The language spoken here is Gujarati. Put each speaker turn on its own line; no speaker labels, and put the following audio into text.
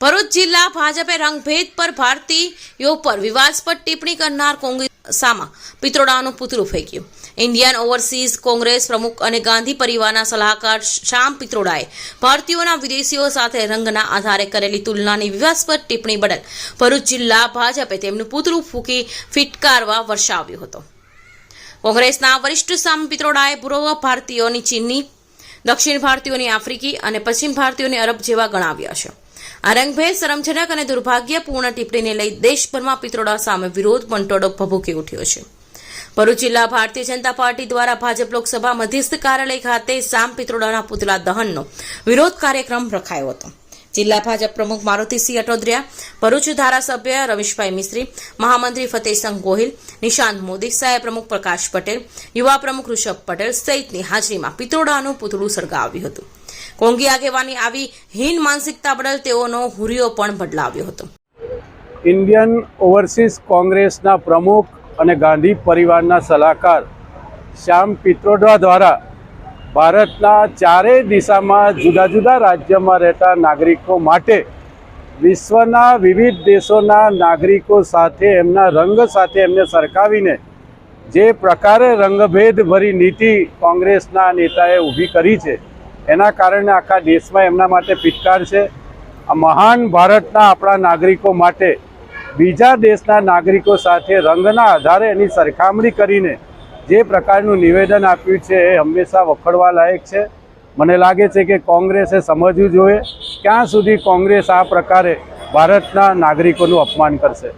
ભરૂચ જિલ્લા ભાજપે રંગભેદ પર ભારતીયો પર વિવાદસ્પદ ટિપ્પણી કરનાર કોંગ્રેસ સામા પિત્રોડાનું પુતળું ફેંક્યું. ઇન્ડિયન ઓવરસીઝ કોંગ્રેસ પ્રમુખ અને ગાંધી પરિવારના સલાહકાર શ્યામ પિત્રોડાએ ભારતીયોના વિદેશીઓ સાથે રંગના આધારે કરેલી તુલનાની વિવાદસ્પદ ટિપ્પણી બદલ ભરૂચ જિલ્લા ભાજપે તેમનું પુતળું ફૂંકી ફિટકારવા વર્ષાવ્યો હતો. કોંગ્રેસના વરિષ્ઠ સામ પિત્રોડાએ પૂર્વ ભારતીયોની ચીનની દક્ષિણ ભારતીયોની આફ્રિકી અને પશ્ચિમ ભારતીયોને અરબ જેવા ગણાવ્યા છે. આ રંગભેદ શરમજનક અને દુર્ભાગ્યપૂર્ણ ટિપ્પણીને લઈ દેશભરમાં પિત્રોડા સામે વિરોધ મંટોડો ભભૂકી ઉઠ્યો છે. ભરૂચ જિલ્લા ભારતીય જનતા પાર્ટી દ્વારા ભાજપ લોકસભા મધ્યસ્થ કાર્યાલય ખાતે સામ પિત્રોડાના પુતળા દહનનો વિરોધ કાર્યક્રમ રખાયો હતો. જિલ્લા ભાજપ પ્રમુખ મારુતિસિંહ અટોદરિયા, ભરૂચ ધારાસભ્ય રમેશભાઈ મિસ્ત્રી, મહામંત્રી ફતેહસંગ ગોહિલ, નિશાંત મોદી સાહેબ પ્રમુખ પ્રકાશ પટેલ, યુવા પ્રમુખ ઋષભ પટેલ સહિતની હાજરીમાં પિત્રોડાનું પૂતળું સળગાવ્યું હતું. કોંગી આગેવાની આવી હીન માનસિકતા બદલ તેઓનો હુરિયો પણ બદલાવ્યો હતો.
ઇન્ડિયન ઓવરસીઝ કોંગ્રેસના પ્રમુખ અને ગાંધી પરિવારના સલાહકાર શ્યામ પિત્રોડા દ્વારા ભારતના ચારેય દિશામાં જુદા જુદા રાજ્યમાં રહેતા નાગરિકો માટે વિશ્વના વિવિધ દેશોના નાગરિકો સાથે, એમના રંગ સાથે એમને સરખાવીને જે પ્રકારે રંગભેદભરી નીતિ કોંગ્રેસના નેતાએ ઊભી કરી છે, એના કારણે આખા દેશમાં એમના માટે પિટકાર છે. આ મહાન ભારતના આપણા નાગરિકો માટે બીજા દેશના નાગરિકો સાથે રંગના આધારે એની સરખામણી કરીને જે પ્રકારનું નિવેદન આપ્યું છે એ હંમેશા વખોડવા લાયક છે. મને લાગે છે કે કોંગ્રેસે સમજવું જોઈએ ક્યાં સુધી કોંગ્રેસ આ પ્રકારે ભારતના નાગરિકોનું અપમાન કરશે.